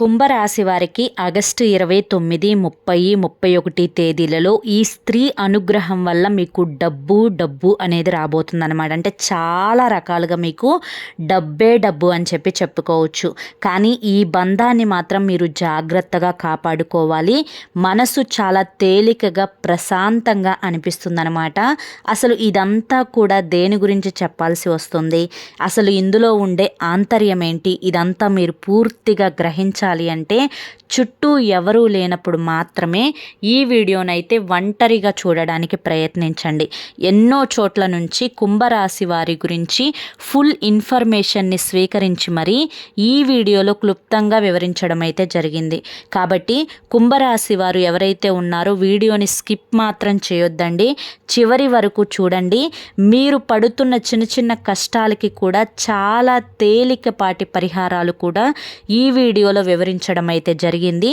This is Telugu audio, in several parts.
కుంభరాశి వారికి ఆగస్టు ఇరవై తొమ్మిది ముప్పై ముప్పై ఒకటి తేదీలలో ఈ స్త్రీ అనుగ్రహం వల్ల మీకు డబ్బు డబ్బు అనేది రాబోతుందన్నమాట. అంటే చాలా రకాలుగా మీకు డబ్బే డబ్బు అని చెప్పి చెప్పుకోవచ్చు. కానీ ఈ బంధాన్ని మాత్రం మీరు జాగ్రత్తగా కాపాడుకోవాలి. మనసు చాలా తేలికగా ప్రశాంతంగా అనిపిస్తుంది అనమాట అసలు ఇదంతా కూడా దేని గురించి చెప్పాల్సి వస్తుంది? అసలు ఇందులో ఉండే ఆంతర్యం ఏంటి? ఇదంతా మీరు పూర్తిగా గ్రహించాలి అంటే చుట్టూ ఎవరూ లేనప్పుడు మాత్రమే ఈ వీడియోనైతే ఒంటరిగా చూడడానికి ప్రయత్నించండి. ఎన్నో చోట్ల నుంచి కుంభరాశి వారి గురించి ఫుల్ ఇన్ఫర్మేషన్ని స్వీకరించి మరీ ఈ వీడియోలో క్లుప్తంగా వివరించడం అయితే జరిగింది. కాబట్టి కుంభరాశి వారు ఎవరైతే ఉన్నారో వీడియోని స్కిప్ మాత్రం చేయొద్దండి. చివరి వరకు చూడండి. మీరు పడుతున్న చిన్న చిన్న కష్టాలకి కూడా చాలా తేలికపాటి పరిహారాలు కూడా ఈ వీడియోలో వివరించడం అయితే జరిగింది.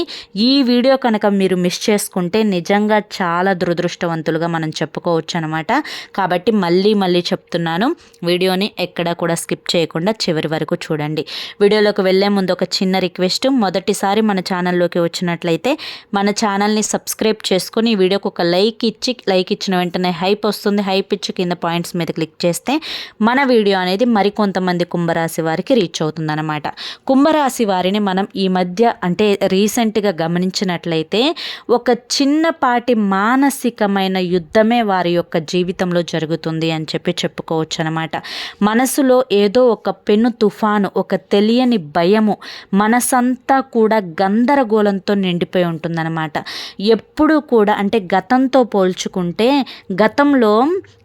ఈ వీడియో కనుక మీరు మిస్ చేసుకుంటే నిజంగా చాలా దురదృష్టవంతులుగా మనం చెప్పుకోవచ్చు అనమాట కాబట్టి మళ్ళీ మళ్ళీ చెప్తున్నాను. వీడియోని ఎక్కడ కూడా స్కిప్ చేయకుండా చివరి వరకు చూడండి. వీడియోలోకి వెళ్ళే ముందు ఒక చిన్న రిక్వెస్ట్. మొదటిసారి మన ఛానల్లోకి వచ్చినట్లయితే మన ఛానల్ని సబ్స్క్రైబ్ చేసుకుని ఈ వీడియోకి ఒక లైక్ ఇచ్చి లైక్ ఇచ్చిన వెంటనే హైప్ వస్తుంది. హైప్ ఇచ్చి కింద పాయింట్స్ మీద క్లిక్ చేస్తే మన వీడియో అనేది మరికొంతమంది కుంభరాశి వారికి రీచ్ అవుతుందన్నమాట కుంభరాశి వారిని మనం ఈ మధ్య అంటే రీసెంట్గా గమనించినట్లయితే ఒక చిన్నపాటి మానసికమైన యుద్ధమే వారి యొక్క జీవితంలో జరుగుతుంది అని చెప్పి చెప్పుకోవచ్చు అనమాట మనసులో ఏదో ఒక పెను తుఫాను ఒక తెలియని భయము మనసంతా కూడా గందరగోళంతో నిండిపోయి ఉంటుందన్నమాట. ఎప్పుడు కూడా అంటే గతంతో పోల్చుకుంటే గతంలో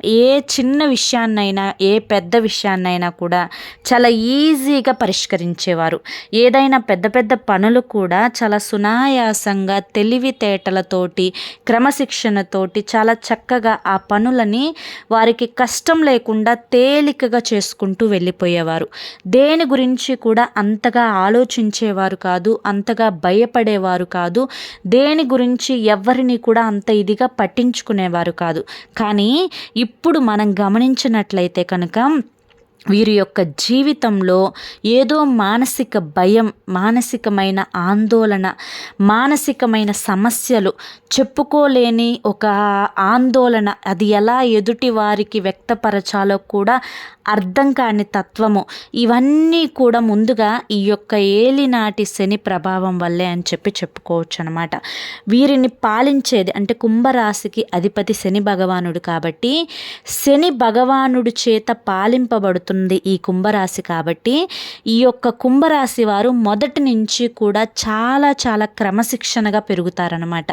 ఏ చిన్న విషయాన్నైనా ఏ పెద్ద విషయాన్నైనా కూడా చాలా ఈజీగా పరిష్కరించేవారు. ఏదైనా పెద్ద పెద్ద పనులు కూడా చాలా సునాయాసంగా తెలివితేటలతోటి క్రమశిక్షణతోటి చాలా చక్కగా ఆ పనులని వారికి కష్టం లేకుండా తేలికగా చేసుకుంటూ వెళ్ళిపోయేవారు. దేని గురించి కూడా అంతగా ఆలోచించేవారు కాదు అంతగా భయపడేవారు కాదు దేని గురించి ఎవరిని కూడా అంత ఇదిగా పట్టించుకునేవారు కాదు. కానీ ఇప్పుడు మనం గమనించినట్లయితే కనుక వీరి యొక్క జీవితంలో ఏదో మానసిక భయం మానసికమైన ఆందోళన మానసికమైన సమస్యలు చెప్పుకోలేని ఒక ఆందోళన అది ఎలా ఎదుటి వారికి వ్యక్తపరచాలో కూడా అర్థం కాని తత్వము. ఇవన్నీ కూడా ముందుగా ఈ యొక్క ఏలినాటి శని ప్రభావం వల్లే అని చెప్పి చెప్పుకోవచ్చు అనమాట వీరిని పాలించేది అంటే కుంభరాశికి అధిపతి శని భగవానుడు కాబట్టి శని భగవానుడి చేత పాలింపబడుతుంది ఈ కుంభరాశి కాబట్టి ఈ యొక్క కుంభరాశి వారు మొదటి నుంచి కూడా చాలా చాలా క్రమశిక్షణగా పెరుగుతారనమాట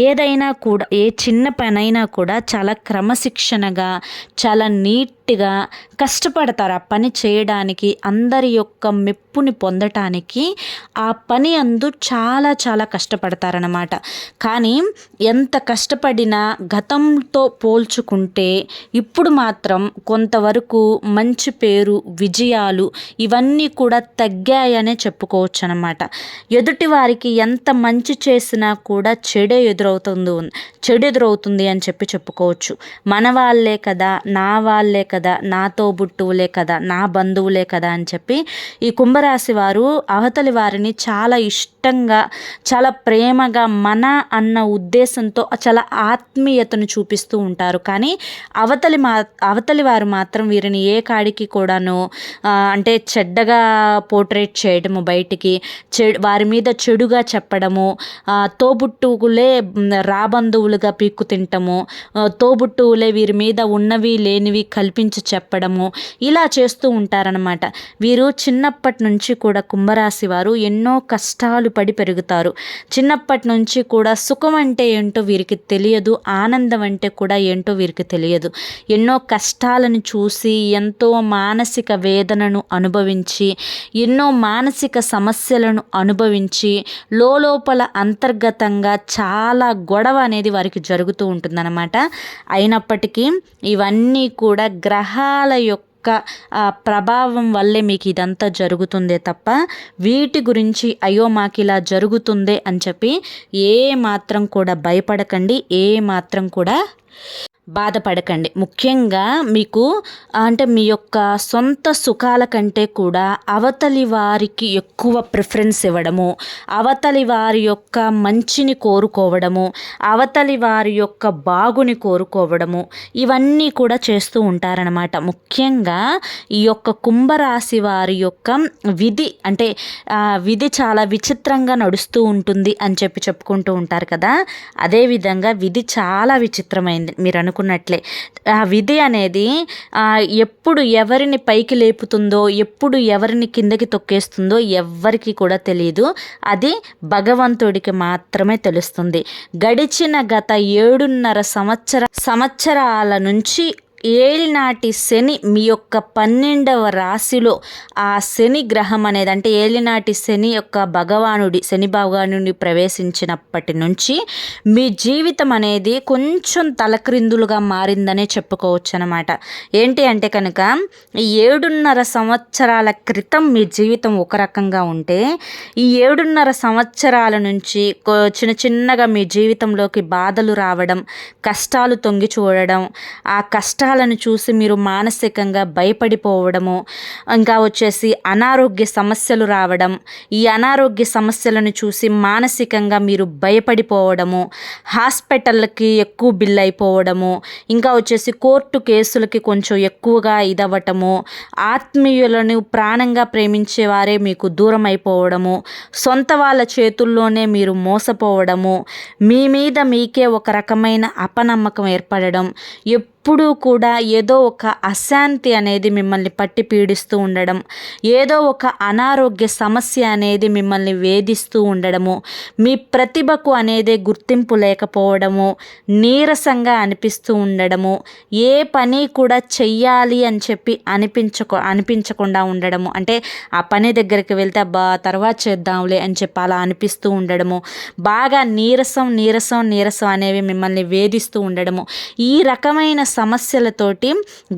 ఏదైనా కూడా ఏ చిన్న పనైనా కూడా చాలా క్రమశిక్షణగా చాలా నీట్ కష్టపడతారు ఆ పని చేయడానికి అందరి యొక్క మెప్పుని పొందటానికి ఆ పని అందు చాలా చాలా కష్టపడతారనమాట కానీ ఎంత కష్టపడినా గతంతో పోల్చుకుంటే ఇప్పుడు మాత్రం కొంతవరకు మంచి పేరు విజయాలు ఇవన్నీ కూడా తగ్గాయనే చెప్పుకోవచ్చు అనమాట ఎదుటి వారికి ఎంత మంచి చేసినా కూడా చెడే ఎదురవుతుంది చెడు ఎదురవుతుంది అని చెప్పి చెప్పుకోవచ్చు. మన వాళ్ళే కదా నా వాళ్ళే కదా నాతో బుట్టువులే కదా నా బంధువులే కదా అని చెప్పి ఈ కుంభరాశి వారు అవతలి వారిని చాలా ఇష్టంగా చాలా ప్రేమగా మన అన్న ఉద్దేశంతో చాలా ఆత్మీయతను చూపిస్తూ ఉంటారు. కానీ అవతలి మా అవతలి వారు మాత్రం వీరిని ఏ కాడికి కూడాను అంటే చెడ్డగా పోర్ట్రేట్ చేయడము బయటికి చెడు వారి మీద చెడుగా చెప్పడము తోబుట్టువులే రాబంధువులుగా పీక్కు తింటము తోబుట్టువులే వీరి మీద ఉన్నవి లేనివి కల్పించి చెప్పడము ఇలా చేస్తూ ఉంటారనమాట వీరు చిన్నప్పటి నుంచి కూడా కుంభరాశి వారు ఎన్నో కష్టాలు పడి పెరుగుతారు. చిన్నప్పటి నుంచి కూడా సుఖం అంటే ఏంటో వీరికి తెలియదు ఆనందం అంటే కూడా ఏంటో వీరికి తెలియదు. ఎన్నో కష్టాలను చూసి ఎంతో మానసిక వేదనను అనుభవించి ఎన్నో మానసిక సమస్యలను అనుభవించి లోపల అంతర్గతంగా చాలా గొడవ అనేది వారికి జరుగుతూ ఉంటుందన్నమాట. అయినప్పటికీ ఇవన్నీ కూడా గ్రహాల యొక్క ప్రభావం వల్లే మీకు ఇదంతా జరుగుతుందే తప్ప వీటి గురించి అయ్యో మాకు ఇలా జరుగుతుందే అని చెప్పి ఏ మాత్రం కూడా భయపడకండి ఏ మాత్రం కూడా బాధపడకండి. ముఖ్యంగా మీకు అంటే మీ యొక్క సొంత సుఖాల కంటే కూడా అవతలి వారికి ఎక్కువ ప్రిఫరెన్స్ ఇవ్వడము అవతలి వారి యొక్క మంచిని కోరుకోవడము అవతలి వారి యొక్క బాగుని కోరుకోవడము ఇవన్నీ కూడా చేస్తూ ఉంటారనమాట ముఖ్యంగా ఈ యొక్క కుంభరాశి వారి యొక్క విధి అంటే విధి చాలా విచిత్రంగా నడుస్తూ ఉంటుంది అని చెప్పి చెప్పుకుంటూ ఉంటారు కదా. అదేవిధంగా విధి చాలా విచిత్రమైంది. మీరు అనుకు అనుకున్నట్లే. ఆ విధి అనేది ఎప్పుడు ఎవరిని పైకి లేపుతుందో ఎప్పుడు ఎవరిని కిందకి తొక్కేస్తుందో ఎవ్వరికి కూడా తెలియదు అది భగవంతుడికి మాత్రమే తెలుస్తుంది. గడిచిన గత ఏడున్నర సంవత్సర సంవత్సరాల నుంచి ఏలినాటి శని మీ యొక్క పన్నెండవ రాశిలో ఆ శని గ్రహం అనేది అంటే ఏలినాటి శని యొక్క భగవానుడి శని భగవానుడిని ప్రవేశించినప్పటి నుంచి మీ జీవితం అనేది కొంచెం తలక్రిందులుగా మారిందనే చెప్పుకోవచ్చు అనమాట ఏంటి అంటే కనుక ఈ ఏడున్నర సంవత్సరాల క్రితం మీ జీవితం ఒక రకంగా ఉంటే ఈ ఏడున్నర సంవత్సరాల నుంచి చిన్న చిన్నగా మీ జీవితంలోకి బాధలు రావడం కష్టాలు తొంగి చూడడం ఆ కష్ట విగ్రహాలను చూసి మీరు మానసికంగా భయపడిపోవడము ఇంకా వచ్చేసి అనారోగ్య సమస్యలు రావడం ఈ అనారోగ్య సమస్యలను చూసి మానసికంగా మీరు భయపడిపోవడము హాస్పిటల్కి ఎక్కువ బిల్ అయిపోవడము ఇంకా వచ్చేసి కోర్టు కేసులకి కొంచెం ఎక్కువగా ఇదవ్వటము ఆత్మీయులను ప్రాణంగా ప్రేమించే వారే మీకు దూరం అయిపోవడము సొంత వాళ్ళ చేతుల్లోనే మీరు మోసపోవడము మీ మీద మీకే ఒక రకమైన అపనమ్మకం ఏర్పడడం ఎప్పుడూ కూడా ఏదో ఒక అశాంతి అనేది మిమ్మల్ని పట్టి పీడిస్తూ ఉండడం ఏదో ఒక అనారోగ్య సమస్య అనేది మిమ్మల్ని వేధిస్తూ ఉండడము మీ ప్రతిభకు అనేది గుర్తింపు లేకపోవడము నీరసంగా అనిపిస్తూ ఉండడము ఏ పని కూడా చెయ్యాలి అని చెప్పి అనిపించక అనిపించకుండా ఉండడము. అంటే ఆ పని దగ్గరికి వెళ్తే బా తర్వాత చేద్దాంలే అని చెప్పి అలా అనిపిస్తూ ఉండడము. బాగా నీరసం నీరసం నీరసం అనేవి మిమ్మల్ని వేధిస్తూ ఉండడము. ఈ రకమైన సమస్యలతోటి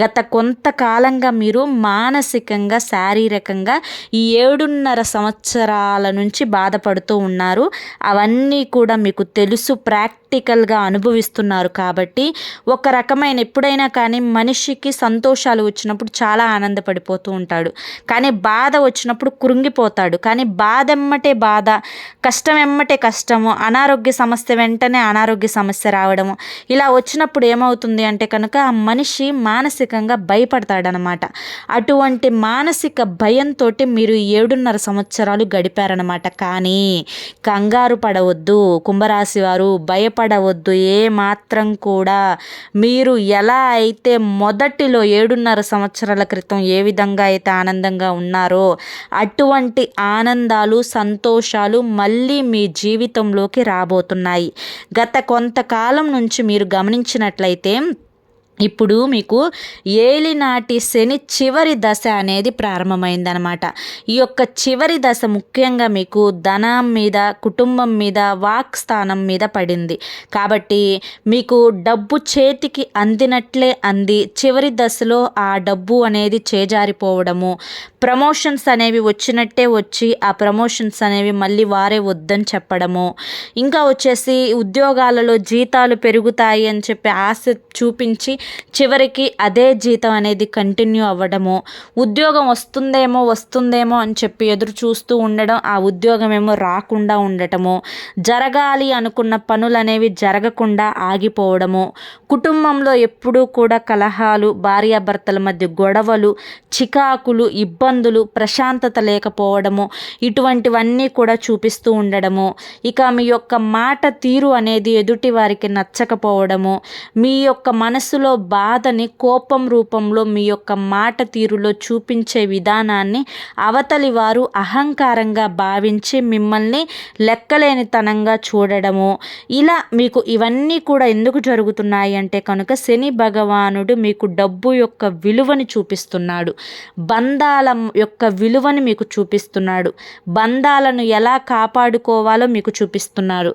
గత కొంతకాలంగా మీరు మానసికంగా శారీరకంగా ఈ ఏడున్నర సంవత్సరాల నుంచి బాధపడుతూ ఉన్నారు. అవన్నీ కూడా మీకు తెలుసు ప్రాక్టికల్గా అనుభవిస్తున్నారు కాబట్టి ఒక రకమైన ఎప్పుడైనా కానీ మనిషికి సంతోషాలు వచ్చినప్పుడు చాలా ఆనందపడిపోతూ ఉంటాడు. కానీ బాధ వచ్చినప్పుడు కృంగిపోతాడు. కానీ బాధ ఎమ్మటే బాధ కష్టం ఎమ్మటే కష్టము అనారోగ్య సమస్య వెంటనే అనారోగ్య సమస్య రావడము. ఇలా వచ్చినప్పుడు ఏమవుతుంది అంటే కనుక ఆ మనిషి మానసికంగా భయపడతాడనమాట. అటువంటి మానసిక భయంతో మీరు ఏడున్నర సంవత్సరాలు గడిపారనమాట. కానీ కంగారు పడవద్దు కుంభరాశి వారు భయపడవద్దు. ఏ మాత్రం కూడా మీరు ఎలా అయితే మొదటిలో ఏడున్నర సంవత్సరాల క్రితం ఏ విధంగా అయితే ఆనందంగా ఉన్నారో అటువంటి ఆనందాలు సంతోషాలు మళ్ళీ మీ జీవితంలోకి రాబోతున్నాయి. గత కొంతకాలం నుంచి మీరు గమనించినట్లయితే ఇప్పుడు మీకు ఏలినాటి శని చివరి దశ అనేది ప్రారంభమైందనమాట ఈ యొక్క చివరి దశ ముఖ్యంగా మీకు ధనం మీద కుటుంబం మీద వాక్ స్థానం మీద పడింది. కాబట్టి మీకు డబ్బు చేతికి అందినట్లే అంది. చివరి దశలో ఆ డబ్బు అనేది చేజారిపోవడము ప్రమోషన్స్ అనేవి వచ్చినట్టే వచ్చి ఆ ప్రమోషన్స్ అనేవి మళ్ళీ వారే వద్దని చెప్పడము. ఇంకా వచ్చేసి ఉద్యోగాలలో జీతాలు పెరుగుతాయి అని చెప్పి ఆశ చూపించి చివరికి అదే జీతం అనేది కంటిన్యూ అవ్వడము. ఉద్యోగం వస్తుందేమో వస్తుందేమో అని చెప్పి ఎదురు చూస్తూ ఉండడం ఆ ఉద్యోగం ఏమో రాకుండా ఉండటము. జరగాలి అనుకున్న పనులు అనేవి జరగకుండా ఆగిపోవడము. కుటుంబంలో ఎప్పుడూ కూడా కలహాలు భార్యాభర్తల మధ్య గొడవలు చికాకులు ఇబ్బందులు ప్రశాంతత లేకపోవడము ఇటువంటివన్నీ కూడా చూపిస్తూ ఉండడము. ఇక మీ యొక్క మాట తీరు అనేది ఎదుటి వారికి నచ్చకపోవడము. మీ యొక్క మనసులో బాధని కోపం రూపంలో మీ యొక్క మాట తీరులో చూపించే విధానాన్ని అవతలి వారు అహంకారంగా భావించి మిమ్మల్ని లెక్కలేనితనంగా చూడడము. ఇలా మీకు ఇవన్నీ కూడా ఎందుకు జరుగుతున్నాయి అంటే కనుక శని భగవానుడు మీకు డబ్బు యొక్క విలువని చూపిస్తున్నాడు. బంధాల యొక్క విలువను మీకు చూపిస్తున్నాడు. బంధాలను ఎలా కాపాడుకోవాలో మీకు చూపిస్తున్నారు.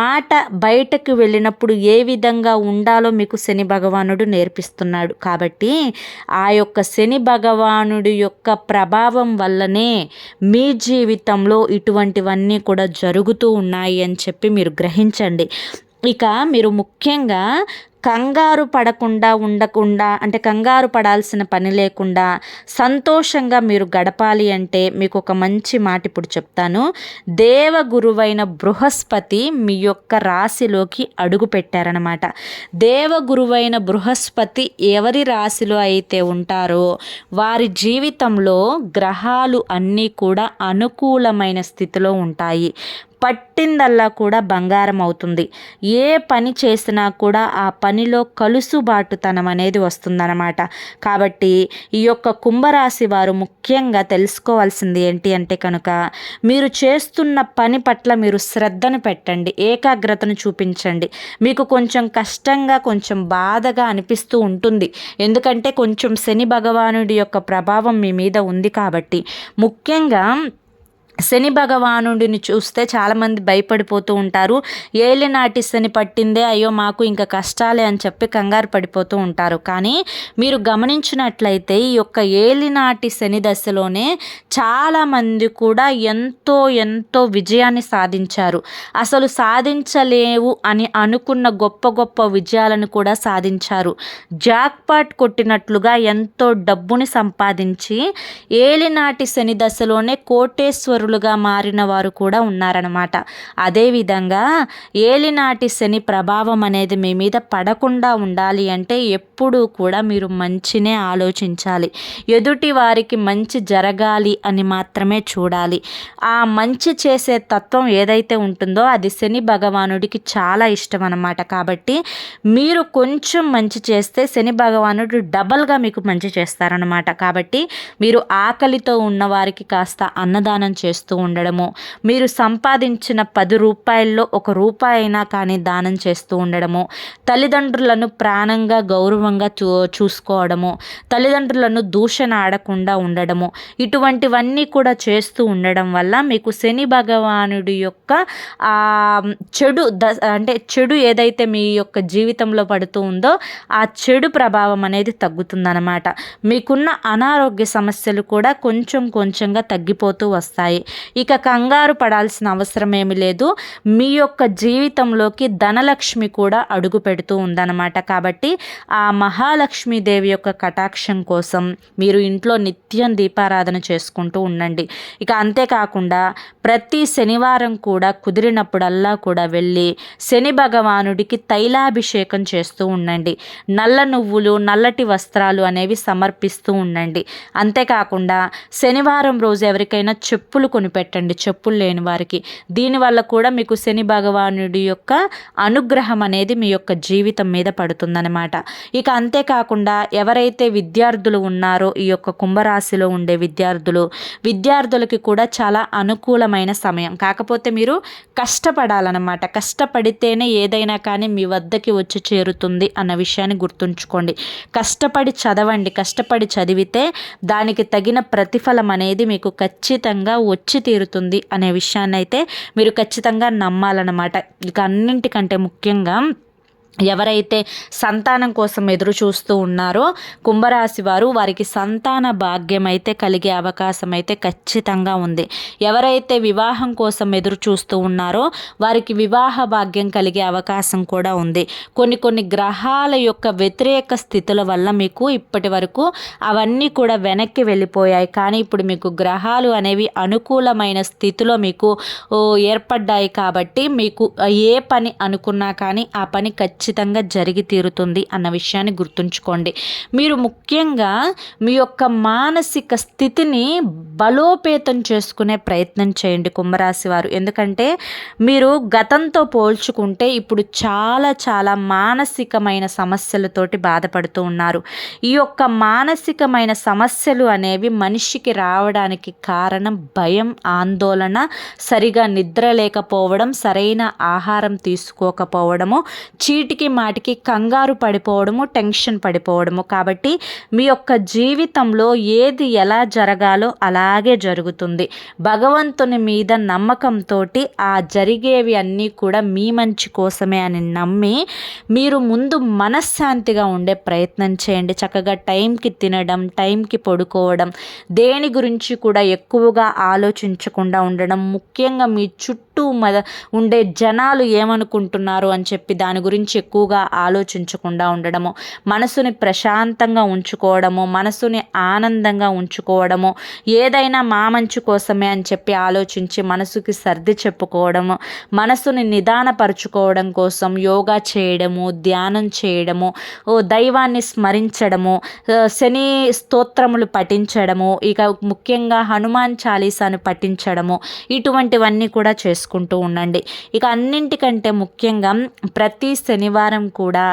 మాట బయటకు వెళ్ళినప్పుడు ఏ విధంగా ఉండాలో మీకు శని భగవానుడు నేర్పిస్తున్నాడు. కాబట్టి ఆ యొక్క శని భగవానుడి యొక్క ప్రభావం వల్లనే మీ జీవితంలో ఇటువంటివన్నీ కూడా జరుగుతూ ఉన్నాయి అని చెప్పి మీరు గ్రహించండి. ఇక మీరు ముఖ్యంగా కంగారు పడకుండా ఉండకుండా అంటే కంగారు పడాల్సిన పని లేకుండా సంతోషంగా మీరు గడపాలి అంటే మీకు ఒక మంచి మాట ఇప్పుడు చెప్తాను. దేవగురువైన బృహస్పతి మీ యొక్క రాశిలోకి అడుగు పెట్టారనమాట దేవగురువైన బృహస్పతి ఎవరి రాశిలో అయితే ఉంటారో వారి జీవితంలో గ్రహాలు అన్నీ కూడా అనుకూలమైన స్థితిలో ఉంటాయి. పట్టిందల్లా కూడా బంగారం అవుతుంది. ఏ పని చేసినా కూడా ఆ పనిలో కలుసుబాటుతనం అనేది వస్తుందన్నమాట. కాబట్టి ఈ యొక్క కుంభరాశి వారు ముఖ్యంగా తెలుసుకోవాల్సింది ఏంటి అంటే కనుక మీరు చేస్తున్న పని పట్ల మీరు శ్రద్ధను పెట్టండి ఏకాగ్రతను చూపించండి. మీకు కొంచెం కష్టంగా కొంచెం బాధగా అనిపిస్తూ ఉంటుంది. ఎందుకంటే కొంచెం శని భగవానుడి యొక్క ప్రభావం మీ మీద ఉంది కాబట్టి. ముఖ్యంగా శని భగవానుడిని చూస్తే చాలామంది భయపడిపోతూ ఉంటారు. ఏలినాటి శని పట్టిందే అయ్యో మాకు ఇంకా కష్టాలే అని చెప్పి కంగారు పడిపోతూ ఉంటారు. కానీ మీరు గమనించినట్లయితే ఈ యొక్క ఏలినాటి శని దశలోనే చాలామంది కూడా ఎంతో ఎంతో విజయాన్ని సాధించారు. అసలు సాధించలేవు అని అనుకున్న గొప్ప గొప్ప విజయాలను కూడా సాధించారు. జాక్పాట్ కొట్టినట్లుగా ఎంతో డబ్బుని సంపాదించి ఏలినాటి శని దశలోనే కోటేశ్వరులు శత్రువులుగా మారిన వారు కూడా ఉన్నారనమాట అదేవిధంగా ఏలినాటి శని ప్రభావం అనేది మీ మీద పడకుండా ఉండాలి అంటే ఎప్పుడూ కూడా మీరు మంచినే ఆలోచించాలి. ఎదుటి వారికి మంచి జరగాలి అని మాత్రమే చూడాలి. ఆ మంచి చేసే తత్వం ఏదైతే ఉంటుందో అది శని భగవానుడికి చాలా ఇష్టం అనమాట కాబట్టి మీరు కొంచెం మంచి చేస్తే శని భగవానుడు డబల్గా మీకు మంచి చేస్తారనమాట కాబట్టి మీరు ఆకలితో ఉన్న వారికి కాస్త అన్నదానం చేస్తారు చేస్తూ ఉండడము. మీరు సంపాదించిన పది రూపాయల్లో ఒక రూపాయి అయినా కానీ దానం చేస్తూ ఉండడము. తల్లిదండ్రులను ప్రాణంగా గౌరవంగా చూ చూసుకోవడము. తల్లిదండ్రులను దూషణ ఆడకుండా ఉండడము. ఇటువంటివన్నీ కూడా చేస్తూ ఉండడం వల్ల మీకు శని భగవానుడి యొక్క చెడు ద అంటే చెడు ఏదైతే మీ యొక్క జీవితంలో పడుతూ ఉందో ఆ చెడు ప్రభావం అనేది తగ్గుతుందన్నమాట. మీకున్న అనారోగ్య సమస్యలు కూడా కొంచెం కొంచెంగా తగ్గిపోతూ వస్తాయి. ఇక కంగారు పడాల్సిన అవసరం ఏమి లేదు. మీ యొక్క జీవితంలోకి ధనలక్ష్మి కూడా అడుగు పెడుతూ ఉందన్నమాట. కాబట్టి ఆ మహాలక్ష్మీదేవి యొక్క కటాక్షం కోసం మీరు ఇంట్లో నిత్యం దీపారాధన చేసుకుంటూ ఉండండి. ఇక అంతేకాకుండా ప్రతి శనివారం కూడా కుదిరినప్పుడల్లా కూడా వెళ్ళి శని భగవానుడికి తైలాభిషేకం చేస్తూ ఉండండి. నల్ల నువ్వులు నల్లటి వస్త్రాలు అనేవి సమర్పిస్తూ ఉండండి. అంతేకాకుండా శనివారం రోజు ఎవరికైనా చెప్పులు కొనిపెట్టండి చెప్పులు లేని వారికి. దీనివల్ల కూడా మీకు శని భగవానుడి యొక్క అనుగ్రహం అనేది మీ యొక్క జీవితం మీద పడుతుందన్నమాట. ఇక అంతేకాకుండా ఎవరైతే విద్యార్థులు ఉన్నారో ఈ యొక్క కుంభరాశిలో ఉండే విద్యార్థులు విద్యార్థులకి కూడా చాలా అనుకూలమైన సమయం. కాకపోతే మీరు కష్టపడాలన్నమాట. కష్టపడితేనే ఏదైనా కానీ మీ వద్దకి వచ్చి చేరుతుంది అన్న విషయాన్ని గుర్తుంచుకోండి. కష్టపడి చదవండి. కష్టపడి చదివితే దానికి తగిన ప్రతిఫలం అనేది మీకు ఖచ్చితంగా వచ్చి తీరుతుంది అనే విషయాన్ని అయితే మీరు ఖచ్చితంగా నమ్మాలన్నమాట. ఇక అన్నింటికంటే ముఖ్యంగా ఎవరైతే సంతానం కోసం ఎదురు చూస్తూ ఉన్నారో కుంభరాశి వారు వారికి సంతాన భాగ్యం అయితే కలిగే అవకాశం అయితే ఖచ్చితంగా ఉంది. ఎవరైతే వివాహం కోసం ఎదురు చూస్తూ ఉన్నారో వారికి వివాహ భాగ్యం కలిగే అవకాశం కూడా ఉంది. కొన్ని కొన్ని గ్రహాల యొక్క వ్యతిరేక స్థితుల వల్ల మీకు ఇప్పటి వరకు అవన్నీ కూడా వెనక్కి వెళ్ళిపోయాయి. కానీ ఇప్పుడు మీకు గ్రహాలు అనేవి అనుకూలమైన స్థితిలో మీకు ఏర్పడ్డాయి కాబట్టి మీకు ఏ పని అనుకున్నా కానీ ఆ పని ఖచ్చితంగా ఖచ్చితంగా జరిగి తీరుతుంది అన్న విషయాన్ని గుర్తుంచుకోండి. మీరు ముఖ్యంగా మీ యొక్క మానసిక స్థితిని బలోపేతం చేసుకునే ప్రయత్నం చేయండి కుంభరాశి వారు. ఎందుకంటే మీరు గతంతో పోల్చుకుంటే ఇప్పుడు చాలా చాలా మానసికమైన సమస్యలతోటి బాధపడుతూ ఉన్నారు. ఈ యొక్క మానసికమైన సమస్యలు అనేవి మనిషికి రావడానికి కారణం భయం ఆందోళన సరిగా నిద్ర లేకపోవడం సరైన ఆహారం తీసుకోకపోవడము చీటి చీటికి మాటికి కంగారు పడిపోవడము టెన్షన్ పడిపోవడము. కాబట్టి మీ యొక్క జీవితంలో ఏది ఎలా జరగాలో అలాగే జరుగుతుంది. భగవంతుని మీద నమ్మకంతో ఆ జరిగేవి అన్నీ కూడా మీ మంచి కోసమే అని నమ్మి మీరు ముందు మనశ్శాంతిగా ఉండే ప్రయత్నం చేయండి. చక్కగా టైంకి తినడం టైంకి పడుకోవడం దేని గురించి కూడా ఎక్కువగా ఆలోచించకుండా ఉండడం ముఖ్యంగా మీ చుట్టూ చుట్టూ ఉండే జనాలు ఏమనుకుంటున్నారు అని చెప్పి దాని గురించి ఎక్కువగా ఆలోచించకుండా ఉండడము మనసుని ప్రశాంతంగా ఉంచుకోవడము మనసుని ఆనందంగా ఉంచుకోవడము ఏదైనా మా మంచి కోసమే అని చెప్పి ఆలోచించి మనసుకి సర్ది చెప్పుకోవడము మనసుని నిదానపరుచుకోవడం కోసం యోగా చేయడము ధ్యానం చేయడము ఓ దైవాన్ని స్మరించడము శని స్తోత్రములు పఠించడము ఇక ముఖ్యంగా హనుమాన్ చాలీసాను పఠించడము ఇటువంటివన్నీ కూడా చేసుకుంటూ ఉండండి. ఇక అన్నింటికంటే ముఖ్యంగా ప్రతి శనివారం కూడా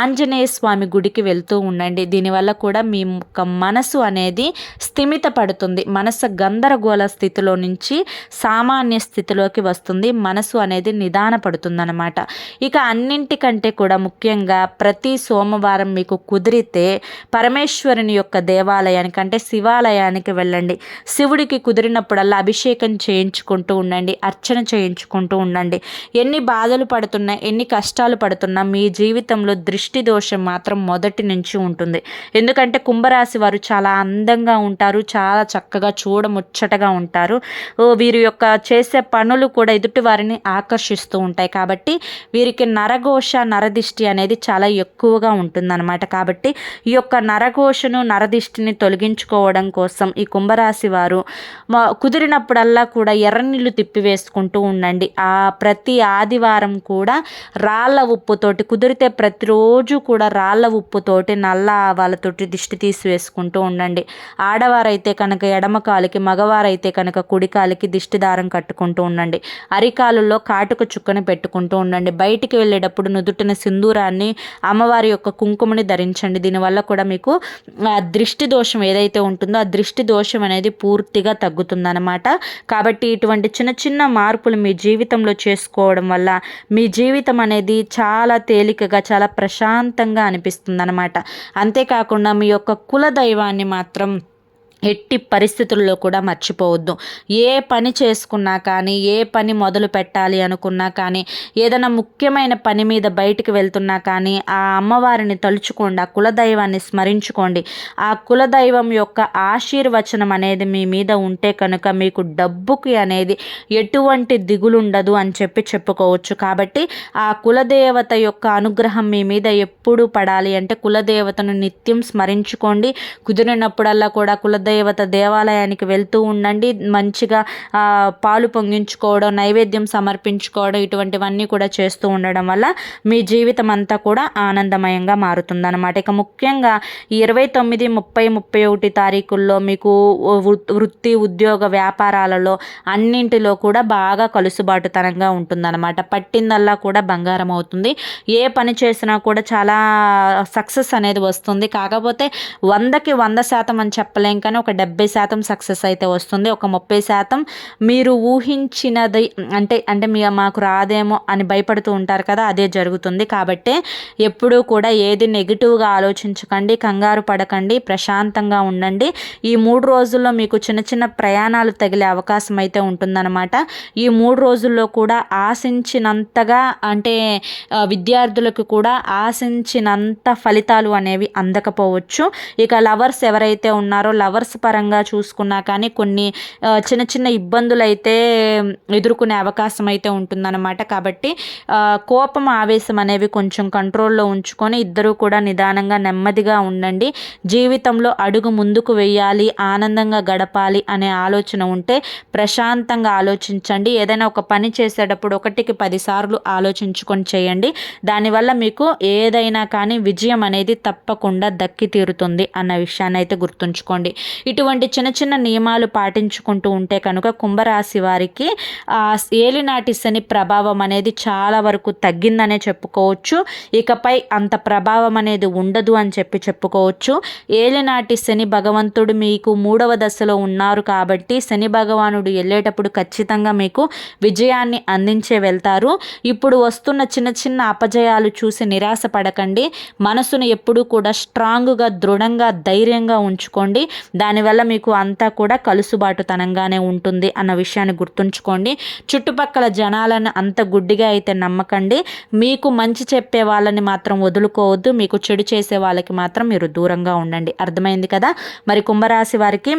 ఆంజనేయ స్వామి గుడికి వెళ్తూ ఉండండి. దీనివల్ల కూడా మీ యొక్క మనసు అనేది స్థిమిత పడుతుంది మనసు గందరగోళ స్థితిలో నుంచి సామాన్య స్థితిలోకి వస్తుంది. మనసు అనేది నిదాన పడుతుందన్నమాట ఇక అన్నింటికంటే కూడా ముఖ్యంగా ప్రతి సోమవారం మీకు కుదిరితే పరమేశ్వరుని యొక్క దేవాలయానికి అంటే శివాలయానికి వెళ్ళండి. శివుడికి కుదిరినప్పుడల్లా అభిషేకం చేయించుకుంటూ ఉండండి. అర్చన చేయించుకుంటూ ఉండండి. ఎన్ని బాధలు పడుతున్నా ఎన్ని కష్టాలు పడుతున్నా మీ జీవితంలో దృష్టి దోషం మాత్రం మొదటి నుంచి ఉంటుంది. ఎందుకంటే కుంభరాశి వారు చాలా అందంగా ఉంటారు చాలా చక్కగా చూడముచ్చటగా ఉంటారు. వీరి యొక్క చేసే పనులు కూడా ఎదుటి వారిని ఆకర్షిస్తూ ఉంటాయి. కాబట్టి వీరికి నరఘోష నరదిష్టి అనేది చాలా ఎక్కువగా ఉంటుందన్నమాట. కాబట్టి ఈ యొక్క నరఘోషను నరదిష్టిని తొలగించుకోవడం కోసం ఈ కుంభరాశి వారు కుదిరినప్పుడల్లా కూడా ఎర్రనీళ్ళు తిప్పివేసుకుంటూ ఉండండి. ఆ ప్రతి ఆదివారం కూడా రాళ్ళ ఉప్పుతోటి కుదిరితే ప్రతిరోజు కూడా రాళ్ళ ఉప్పుతోటి నల్ల ఆవాలతోటి దిష్టి తీసివేసుకుంటూ ఉండండి. ఆడవారైతే కనుక ఎడమ కాలికి మగవారైతే కనుక కుడికాలికి దిష్టి దారం కట్టుకుంటూ ఉండండి. అరికాలులో కాటుక చుక్కను పెట్టుకుంటూ ఉండండి. బయటికి వెళ్ళేటప్పుడు నుదుటిన సింధూరాన్ని అమ్మవారి యొక్క కుంకుమని ధరించండి. దీనివల్ల కూడా మీకు ఆ దృష్టి దోషం ఏదైతే ఉంటుందో ఆ దృష్టి దోషం అనేది పూర్తిగా తగ్గుతుందన్నమాట. కాబట్టి ఇటువంటి చిన్న చిన్న మార్పులు మీ జీవితంలో చేసుకోవడం వల్ల మీ జీవితం అనేది చాలా తేలికగా చాలా ప్రశాంతంగా అనిపిస్తుంది అనమాట అంతేకాకుండా మీ యొక్క కుల దైవాన్ని మాత్రం ఎట్టి పరిస్థితుల్లో కూడా మర్చిపోవద్దు. ఏ పని చేసుకున్నా కానీ ఏ పని మొదలు పెట్టాలి అనుకున్నా కానీ ఏదైనా ముఖ్యమైన పని మీద బయటికి వెళ్తున్నా కానీ ఆ అమ్మవారిని తలుచుకోండి ఆ కులదైవాన్ని స్మరించుకోండి. ఆ కులదైవం యొక్క ఆశీర్వచనం అనేది మీ మీద ఉంటే కనుక మీకు డబ్బుకి అనేది ఎటువంటి దిగులుండదు అని చెప్పి చెప్పుకోవచ్చు. కాబట్టి ఆ కులదేవత యొక్క అనుగ్రహం మీ మీద ఎప్పుడు పడాలి అంటే కులదేవతను నిత్యం స్మరించుకోండి. కుదిరినప్పుడల్లా కూడా కులదేవ దేవత దేవాలయానికి వెళ్తూ ఉండండి. మంచిగా పాలు పొంగించుకోవడం నైవేద్యం సమర్పించుకోవడం ఇటువంటివన్నీ కూడా చేస్తూ ఉండడం వల్ల మీ జీవితం అంతా కూడా ఆనందమయంగా మారుతుందన్నమాట. ఇక ముఖ్యంగా ఇరవై తొమ్మిది ముప్పై ముప్పై ఒకటి తారీఖుల్లో మీకు వృత్తి ఉద్యోగ వ్యాపారాలలో అన్నింటిలో కూడా బాగా కలుసుబాటుతనంగా ఉంటుందన్నమాట. పట్టిందల్లా కూడా బంగారం అవుతుంది. ఏ పని చేసినా కూడా చాలా సక్సెస్ అనేది వస్తుంది. కాకపోతే వందకి వంద శాతం అని చెప్పలేం కానీ ఒక డెబ్బై శాతం సక్సెస్ అయితే వస్తుంది. ఒక ముప్పై శాతం మీరు ఊహించినది అంటే అంటే మీ మాకు రాదేమో అని భయపడుతూ ఉంటారు కదా అదే జరుగుతుంది. కాబట్టి ఎప్పుడూ కూడా ఏది నెగిటివ్గా ఆలోచించకండి కంగారు పడకండి ప్రశాంతంగా ఉండండి. ఈ మూడు రోజుల్లో మీకు చిన్న చిన్న ప్రయాణాలు తగిలే అవకాశం అయితే ఉంటుందన్నమాట. ఈ మూడు రోజుల్లో కూడా ఆశించినంతగా అంటే విద్యార్థులకు కూడా ఆశించినంత ఫలితాలు అనేవి అందకపోవచ్చు. ఇక లవర్స్ ఎవరైతే ఉన్నారో లవర్స్ బిజినెస్ పరంగా చూసుకున్నా కానీ కొన్ని చిన్న చిన్న ఇబ్బందులు అయితే ఎదుర్కొనే అవకాశం అయితే ఉంటుందన్నమాట. కాబట్టి కోపం ఆవేశం అనేవి కొంచెం కంట్రోల్లో ఉంచుకొని ఇద్దరూ కూడా నిదానంగా నెమ్మదిగా ఉండండి. జీవితంలో అడుగు ముందుకు వెయ్యాలి ఆనందంగా గడపాలి అనే ఆలోచన ఉంటే ప్రశాంతంగా ఆలోచించండి. ఏదైనా ఒక పని చేసేటప్పుడు ఒకటికి పదిసార్లు ఆలోచించుకొని చేయండి. దానివల్ల మీకు ఏదైనా కానీ విజయం అనేది తప్పకుండా దక్కి తీరుతుంది అన్న విషయాన్ని అయితే గుర్తుంచుకోండి. ఇటువంటి చిన్న చిన్న నియమాలు పాటించుకుంటూ ఉంటే కనుక కుంభరాశి వారికి ఏలినాటి శని ప్రభావం అనేది చాలా వరకు తగ్గిందనే చెప్పుకోవచ్చు. ఇకపై అంత ప్రభావం అనేది ఉండదు అని చెప్పి చెప్పుకోవచ్చు. ఏలినాటి శని భగవంతుడు మీకు మూడవ దశలో ఉన్నారు కాబట్టి శని భగవానుడు వెళ్ళేటప్పుడు ఖచ్చితంగా మీకు విజయాన్ని అందించే వెళ్తారు. ఇప్పుడు వస్తున్న చిన్న చిన్న అపజయాలు చూసి నిరాశ పడకండి. మనసును ఎప్పుడూ కూడా స్ట్రాంగ్గా దృఢంగా ధైర్యంగా ఉంచుకోండి. దానివల్ల మీకు అంతా కూడా కలుసుబాటుతనంగానే ఉంటుంది అన్న విషయాన్ని గుర్తుంచుకోండి. చుట్టుపక్కల జనాలను అంత గుడ్డిగా అయితే నమ్మకండి. మీకు మంచి చెప్పే వాళ్ళని మాత్రం వదులుకోవద్దు. మీకు చెడు చేసే వాళ్ళకి మాత్రం మీరు దూరంగా ఉండండి. అర్థమైంది కదా? మరి కుంభరాశి వారికి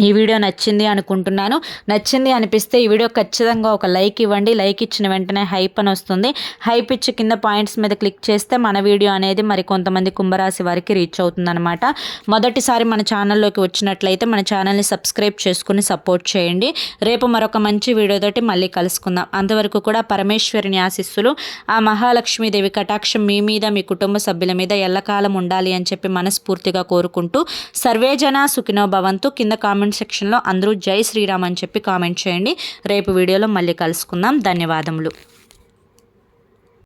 ఈ వీడియో నచ్చింది అనుకుంటున్నాను. నచ్చింది అనిపిస్తే ఈ వీడియో ఖచ్చితంగా ఒక లైక్ ఇవ్వండి. లైక్ ఇచ్చిన వెంటనే హైప్ అని వస్తుంది. హైప్ ఇచ్చి కింద పాయింట్స్ మీద క్లిక్ చేస్తే మన వీడియో అనేది మరి కొంతమంది కుంభరాశి వారికి రీచ్ అవుతుందన్నమాట. మొదటిసారి మన ఛానల్లోకి వచ్చినట్లయితే మన ఛానల్ని సబ్స్క్రైబ్ చేసుకుని సపోర్ట్ చేయండి. రేపు మరొక మంచి వీడియోతోటి మళ్ళీ కలుసుకుందాం. అంతవరకు కూడా పరమేశ్వరిని ఆశిస్సులు ఆ మహాలక్ష్మీదేవి కటాక్షం మీ మీద మీ కుటుంబ సభ్యుల మీద ఎల్లకాలం ఉండాలి అని చెప్పి మనస్ఫూర్తిగా కోరుకుంటూ సర్వేజన సుఖినో భవంతు. కింద కామెంట్ సెక్షన్లో అందరూ జై శ్రీరామ్ అని చెప్పి కామెంట్ చేయండి. రేపు వీడియోలో మళ్ళీ కలుసుకుందాం. ధన్యవాదములు.